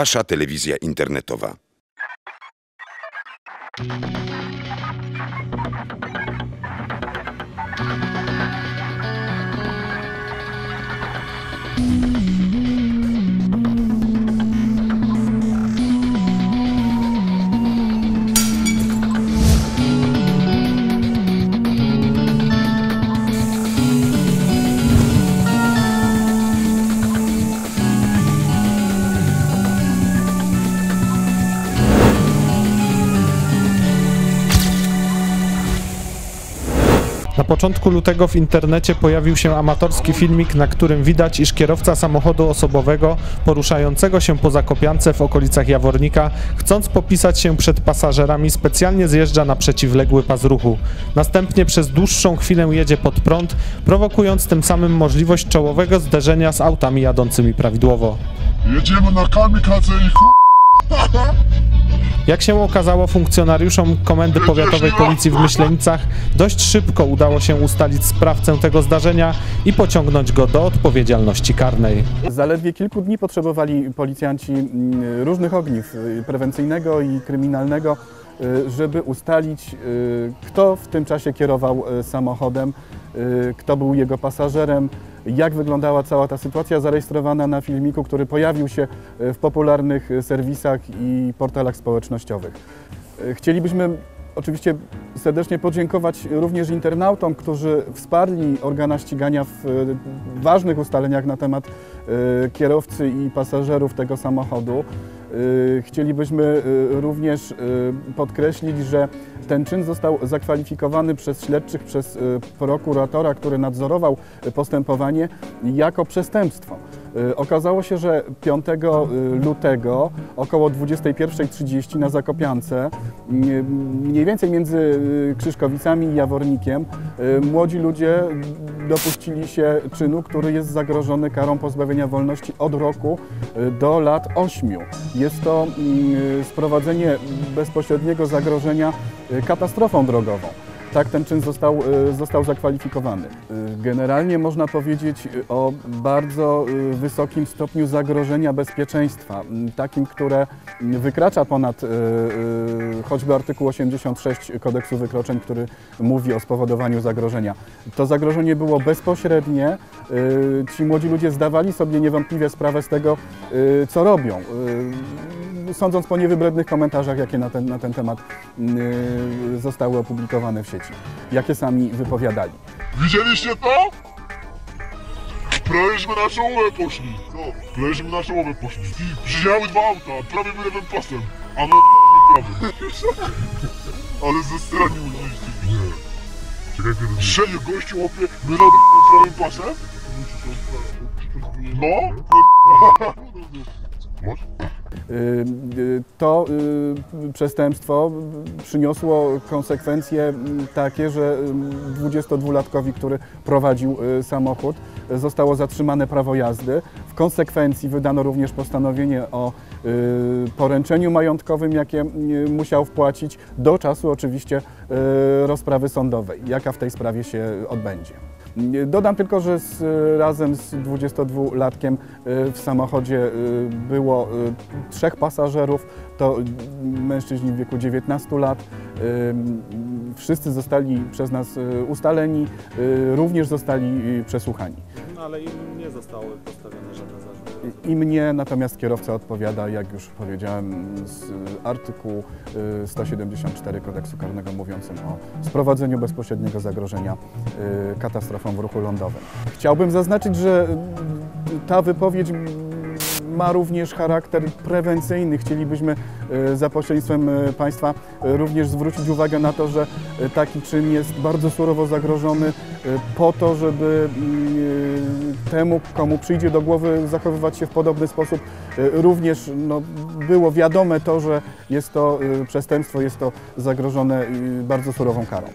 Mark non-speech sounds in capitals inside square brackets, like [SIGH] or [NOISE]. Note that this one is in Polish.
Wasza telewizja internetowa. Na początku lutego w internecie pojawił się amatorski filmik, na którym widać, iż kierowca samochodu osobowego poruszającego się po Zakopiance w okolicach Jawornika, chcąc popisać się przed pasażerami, specjalnie zjeżdża na przeciwległy pas ruchu. Następnie przez dłuższą chwilę jedzie pod prąd, prowokując tym samym możliwość czołowego zderzenia z autami jadącymi prawidłowo. Jedziemy na kamikadze i chu... Jak się okazało funkcjonariuszom Komendy Powiatowej Policji w Myślenicach, dość szybko udało się ustalić sprawcę tego zdarzenia i pociągnąć go do odpowiedzialności karnej. Zaledwie kilku dni potrzebowali policjanci mm, różnych ogniw y, prewencyjnego i kryminalnego, żeby ustalić, y, kto w tym czasie kierował y, samochodem, y, kto był jego pasażerem, jak wyglądała cała ta sytuacja zarejestrowana na filmiku, który pojawił się y, w popularnych y, serwisach i portalach społecznościowych. Y, Chcielibyśmy oczywiście serdecznie podziękować również internautom, którzy wsparli organa ścigania w y, ważnych ustaleniach na temat y, kierowcy i pasażerów tego samochodu. Y, Chcielibyśmy y, również y, podkreślić, że ten czyn został zakwalifikowany przez śledczych, przez prokuratora, który nadzorował postępowanie, jako przestępstwo. Okazało się, że 5 y, lutego około 21.30 na Zakopiance, mniej więcej między y, Krzyszkowicami i Jawornikiem, y, młodzi ludzie dopuścili się czynu, który jest zagrożony karą pozbawienia wolności od roku y, do lat 8. Jest to y, sprowadzenie bezpośredniego zagrożenia katastrofą drogową. Tak ten czyn został, y, został zakwalifikowany. Y, Generalnie można powiedzieć y, o bardzo wysokim stopniu zagrożenia bezpieczeństwa, takim, które wykracza ponad choćby artykuł 86 kodeksu wykroczeń, który mówi o spowodowaniu zagrożenia. To zagrożenie było bezpośrednie. Ci młodzi ludzie zdawali sobie niewątpliwie sprawę z tego, co robią. Sądząc po niewybrednych komentarzach, jakie na ten, na ten temat y, zostały opublikowane w sieci, jakie sami wypowiadali. Widzieliście to? Prawie na czołówę poszli. Co? Prawie na czołówę poszli. Przyjechały dwa auta, prawie my lewym pasem, a my prawym. [LAUGHS] Ale ze strony użyliście. Nie. Czekaj, kiedy... Trzej gościu łopie, my na prawym pasem? No? [LAUGHS] Masz? Y, y, To y, przestępstwo przyniosło konsekwencje mm, takie, że ym, 22-latkowi, który prowadził samochód, zostało zatrzymane prawo jazdy. W konsekwencji wydano również postanowienie o poręczeniu majątkowym, jakie musiał wpłacić do czasu oczywiście rozprawy sądowej, jaka w tej sprawie się odbędzie. Dodam tylko, że z, razem z 22-latkiem y, w samochodzie y, było trzech pasażerów, to mężczyźni w wieku 19 lat. Wszyscy zostali przez nas ustaleni, również zostali przesłuchani. No, ale zostały postawione żadne zarzuty. I mnie natomiast kierowca odpowiada, jak już powiedziałem, z artykułu y, 174 kodeksu karnego mówiącym o sprowadzeniu bezpośredniego zagrożenia y, katastrofą w ruchu lądowym. Chciałbym zaznaczyć, że y, ta wypowiedź ma również charakter prewencyjny. Chcielibyśmy y, za pośrednictwem y, Państwa y, również zwrócić uwagę na to, że taki czyn jest bardzo surowo zagrożony po to, żeby y, temu, komu przyjdzie do głowy zachowywać się w podobny sposób, również no, było wiadome to, że jest to przestępstwo, jest to zagrożone bardzo surową karą.